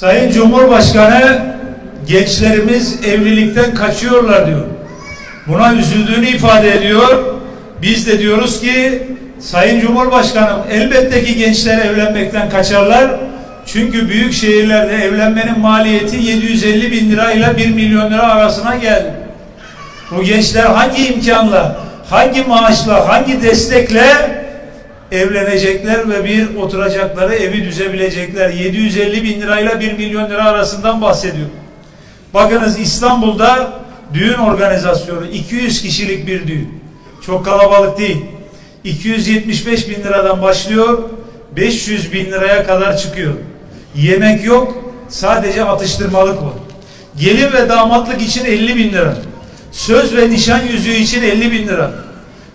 Sayın Cumhurbaşkanı gençlerimiz evlilikten kaçıyorlar diyor. Buna üzüldüğünü ifade ediyor. Biz de diyoruz ki Sayın Cumhurbaşkanım elbette ki gençler evlenmekten kaçarlar. Çünkü büyük şehirlerde evlenmenin maliyeti 750 bin lira ile 1 milyon lira arasına geldi. Bu gençler hangi imkanla, hangi maaşla, hangi destekle evlenecekler ve bir oturacakları evi düzebilecekler. 750 bin lirayla 1 milyon lira arasından bahsediyor. Bakınız İstanbul'da düğün organizasyonu 200 kişilik bir düğün. Çok kalabalık değil. 275 bin liradan başlıyor 500 bin liraya kadar çıkıyor. Yemek yok sadece atıştırmalık var. Gelin ve damatlık için 50 bin lira. Söz ve nişan yüzüğü için 50 bin lira.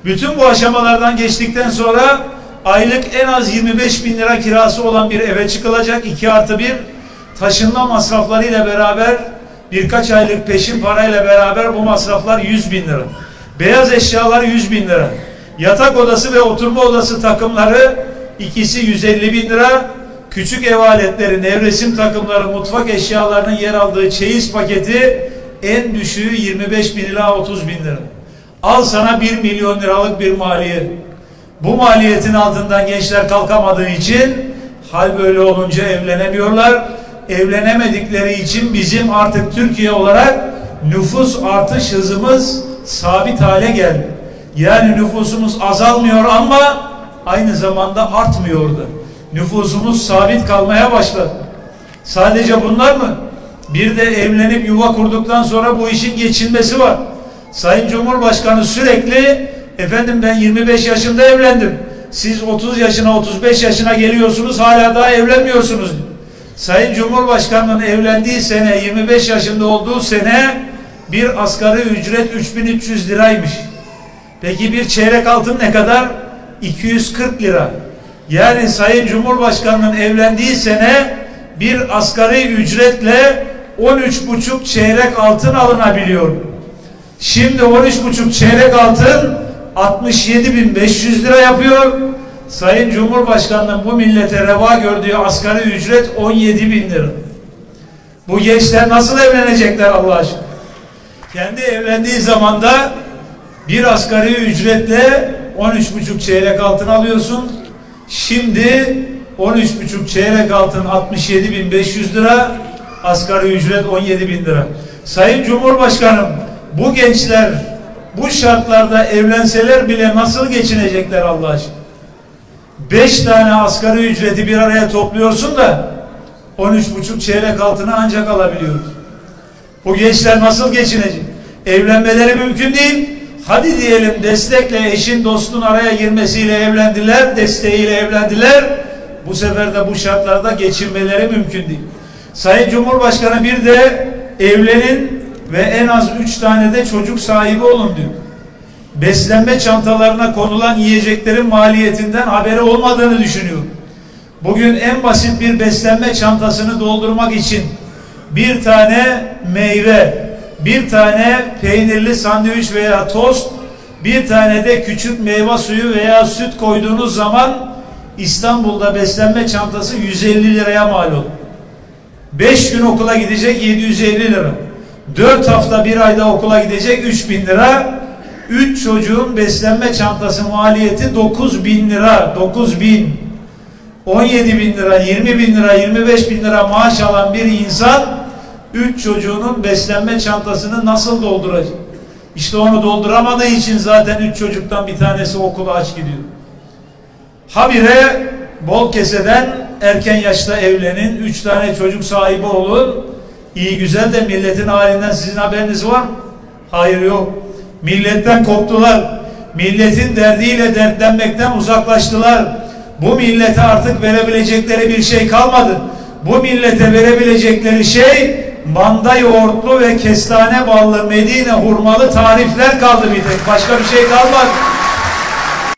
Bütün bu aşamalardan geçtikten sonra aylık en az 25 bin lira kirası olan bir eve çıkılacak. 2 artı 1 taşınma masraflarıyla beraber birkaç aylık peşin parayla beraber bu masraflar 100 bin lira. Beyaz eşyalar 100 bin lira. Yatak odası ve oturma odası takımları ikisi 150 bin lira. Küçük ev aletleri, nevresim takımları, mutfak eşyalarının yer aldığı çeyiz paketi en düşüğü 25 bin lira 30 bin lira. Al sana 1 milyon liralık bir maliyet. Bu maliyetin altından gençler kalkamadığı için hal böyle olunca evlenemiyorlar. Evlenemedikleri için bizim artık Türkiye olarak nüfus artış hızımız sabit hale geldi. Yani nüfusumuz azalmıyor ama aynı zamanda artmıyordu. Nüfusumuz sabit kalmaya başladı. Sadece bunlar mı? Bir de evlenip yuva kurduktan sonra bu işin geçilmesi var. Sayın Cumhurbaşkanı sürekli efendim ben 25 yaşında evlendim. Siz 30 yaşına 35 yaşına geliyorsunuz hala daha evlenmiyorsunuz. Sayın Cumhurbaşkanının evlendiği sene 25 yaşında olduğu sene bir asgari ücret 3300 liraymış. Peki bir çeyrek altın ne kadar? 240 lira. Yani Sayın Cumhurbaşkanının evlendiği sene bir asgari ücretle 13,5 çeyrek altın alınabiliyor. Şimdi 13,5 çeyrek altın 67.500 lira yapıyor. Sayın Cumhurbaşkanının bu millete reva gördüğü asgari ücret 17 bin lira. Bu gençler nasıl evlenecekler Allah aşkına? Kendi evlendiği zamanda bir asgari ücretle 13,5 çeyrek altın alıyorsun. Şimdi 13,5 çeyrek altın 67.500 lira, asgari ücret 17.000 lira. Sayın Cumhurbaşkanım bu gençler bu şartlarda evlenseler bile nasıl geçinecekler Allah aşkına? Beş tane asgari ücreti bir araya topluyorsun da 13,5 çeyrek altını ancak alabiliyoruz. Bu gençler nasıl geçinecek? Evlenmeleri mümkün değil. Hadi diyelim destekle eşin dostun araya girmesiyle evlendiler, desteğiyle evlendiler. Bu sefer de bu şartlarda geçinmeleri mümkün değil. Sayın Cumhurbaşkanı bir de evlenin ve en az üç tane de çocuk sahibi olun diyor. Beslenme çantalarına konulan yiyeceklerin maliyetinden haberi olmadığını düşünüyor. Bugün en basit bir beslenme çantasını doldurmak için bir tane meyve, bir tane peynirli sandviç veya tost, bir tane de küçük meyve suyu veya süt koyduğunuz zaman İstanbul'da beslenme çantası 150 liraya mal olur. 5 gün okula gidecek 750 lira. 4 hafta bir ayda okula gidecek 3000 lira. 3 çocuğun beslenme çantası maliyeti 9 bin lira. 9 bin. 17 bin lira, 20 bin lira, 25 bin lira maaş alan bir insan 3 çocuğunun beslenme çantasını nasıl dolduracak? İşte onu dolduramadığı için zaten 3 çocuktan bir tanesi okula aç gidiyor. Habire bol keseden erken yaşta evlenin, 3 tane çocuk sahibi olun. İyi güzel de milletin halinden sizin haberiniz var mı? Hayır yok. Milletten koptular. Milletin derdiyle dertlenmekten uzaklaştılar. Bu millete artık verebilecekleri bir şey kalmadı. Bu millete verebilecekleri şey manda yoğurtlu ve kestane ballı Medine hurmalı tarifler kaldı bir tek. Başka bir şey kalmadı.